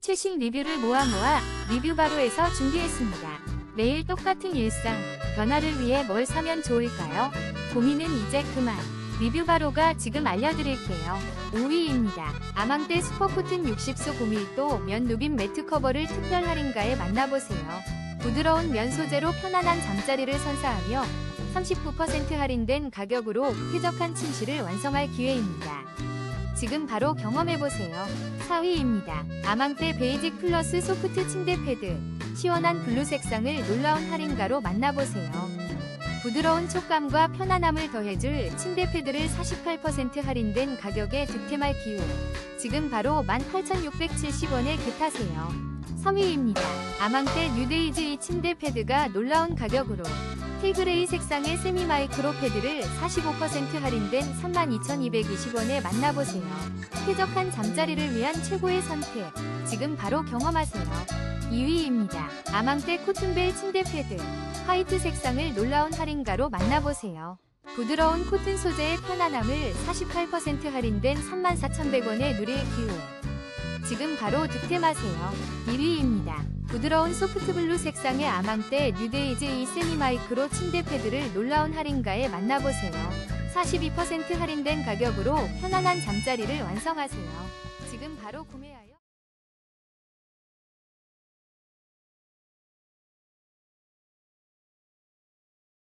최신 리뷰를 모아 모아 리뷰바로에서 준비했습니다. 매일 똑같은 일상, 변화를 위해 뭘 사면 좋을까요? 고민은 이제 그만. 리뷰바로가 지금 알려드릴게요. 5위입니다. 아망떼 슈퍼코튼 60소 고밀도 면 누빔 매트 커버를 특별 할인가에 만나보세요. 부드러운 면 소재로 편안한 잠자리를 선사하며 39% 할인된 가격으로 쾌적한 침실을 완성할 기회입니다. 지금 바로 경험해보세요. 4위입니다. 아망떼 베이직 플러스 소프트 침대 패드. 시원한 블루 색상을 놀라운 할인가로 만나보세요. 부드러운 촉감과 편안함을 더해줄 침대 패드를 48% 할인된 가격에 득템할 기회. 지금 바로 18,670원에 겟하세요. 3위입니다. 아망떼 뉴데이즈 이 침대 패드가 놀라운 가격으로 틸그레이 색상의 세미 마이크로 패드를 45% 할인된 32,220원에 만나보세요. 쾌적한 잠자리를 위한 최고의 선택. 지금 바로 경험하세요. 2위입니다. 아망떼 코튼벨 침대 패드. 화이트 색상을 놀라운 할인가로 만나보세요. 부드러운 코튼 소재의 편안함을 48% 할인된 34,100원에 누릴 기회. 지금 바로 득템하세요. 1위입니다. 부드러운 소프트블루 색상의 아망떼 뉴데이즈 이 세미 마이크로 침대 패드를 놀라운 할인가에 만나보세요. 42% 할인된 가격으로 편안한 잠자리를 완성하세요. 지금 바로 구매하여